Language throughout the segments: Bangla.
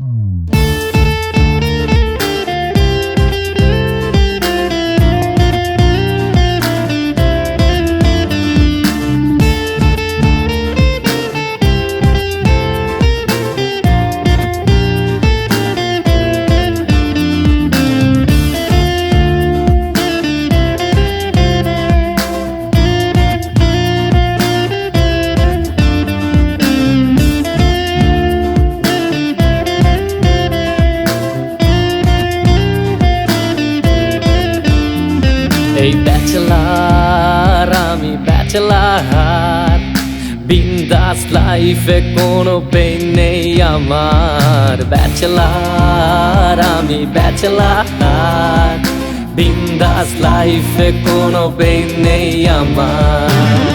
うん。এই ব্যাচেলার আমি ব্যাচেলার বিন্দাস লাইফে কোনো পেন নেই আমার। ব্যাচেলার আমি ব্যাচেলার বিন্দাস লাইফে কোনো পেন নেই আমার।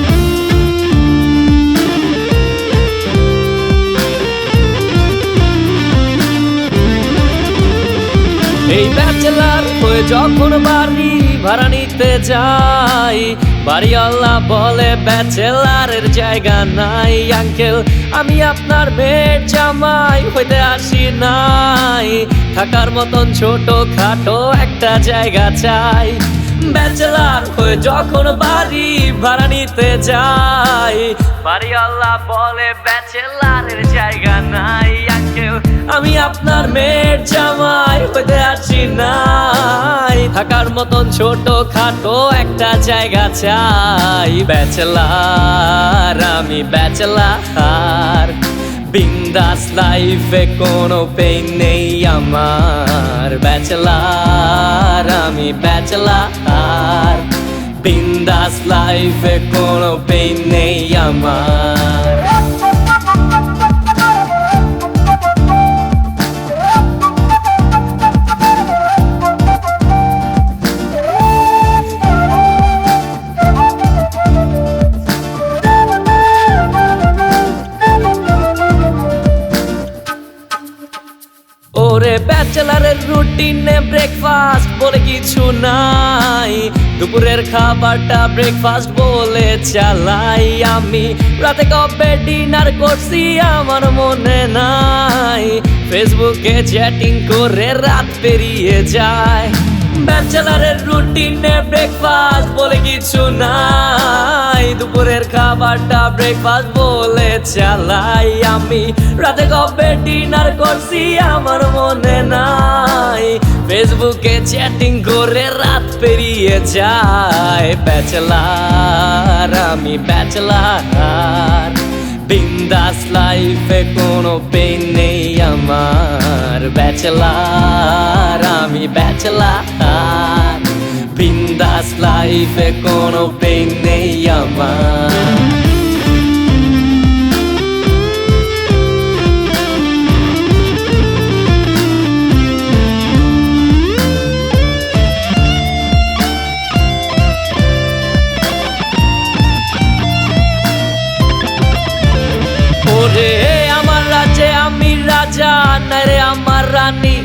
এই ব্যাচেলার হয়ে যখন বাড়ি ভাড়া নিতে যাই বাড়ি আল্লাহ বলে, ব্যাচেলারের জায়গা নাই আঙ্কেল আমি আপনার মেয়ের জামাই হইতে আসি নাই। থাকার মতন ছোট খাটো একটা জায়গা চাই। ব্যাচেলার হয়ে যখন বাড়ি ভাড়া নিতে যাই বাড়ি আল্লাহ বলে, ব্যাচেলারের জায়গা নাই আঙ্কেল আমি আপনার আসি নাই। থাকার মতন ছোট খাটো একটা জায়গা চাই। ব্যাচেলার, আমি ব্যাচেলার। বিন্দাস লাইফে কোনো পেন নেই আমার। ব্যাচেলার, আমি ব্যাচেলার। বিন্দাস লাইফে কোনো পেন নেই আমার। ব্যাচেলারের রুটিনে ব্রেকফাস্ট বলে কিছু নাই। দুপুরের খাবারটা ব্রেকফাস্ট বলে চালাই আমি। রাতে কবে ডিনার করছি আমার মনে নাই। ফেসবুকে চ্যাটিং করে রাত পেরিয়ে যায়। ব্যাচেলারের রুটিনে ব্রেকফাস্ট বলে কিছু নাই। দুপুরের খাবারটা ব্রেকফাস্ট বলে চালাই আমি। রাতে কবে ডিনার করছি আমার মনে নাই। ফেসবুকে চ্যাটিং করে রাত পেরিয়ে যায়। ব্যাচেলার, আমি ব্যাচেলার। বিন্দাস লাইফে কোনো পেন নেই আমার। ব্যাচেলার আমি ব্যাচেলার বিন্দাস লাইফে কোনো পেন নেই আমার। রাজা নাই রে আমার রানী।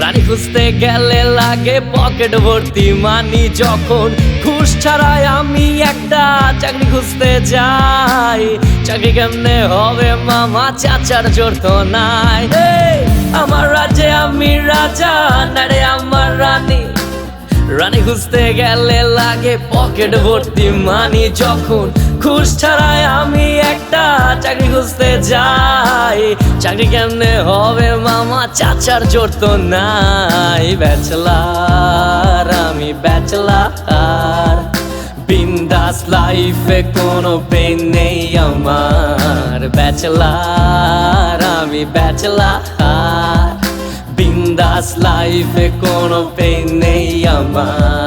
রানী খুঁজতে গেলে লাগে পকেট ভর্তি মানি। যখন ঘুষ ছাড়াই আমি একটা চাকরি খুঁজতে যাই। চাকরি কেমনে হবে মামা? চাচার জোর তো নাই। আমার রাজে আমি রাজা না রে আমার রানী। রানী খুঁজতে গেলে লাগে পকেট ভর্তি মানি। যখন খুশ ছাড়াই আমি একটা চাকরি খুঁজতে যাই। চাকরি কেমনে হবে মামা? চাচার জোর তো নাই। ব্যাচলার আমি ব্যাচেলার বিন্দাস লাইফে কোনো পেন নেই আমার। ব্যাচলার আমি ব্যাচেলার বিন্দাস লাইফে কোনো পেন নেই আমার।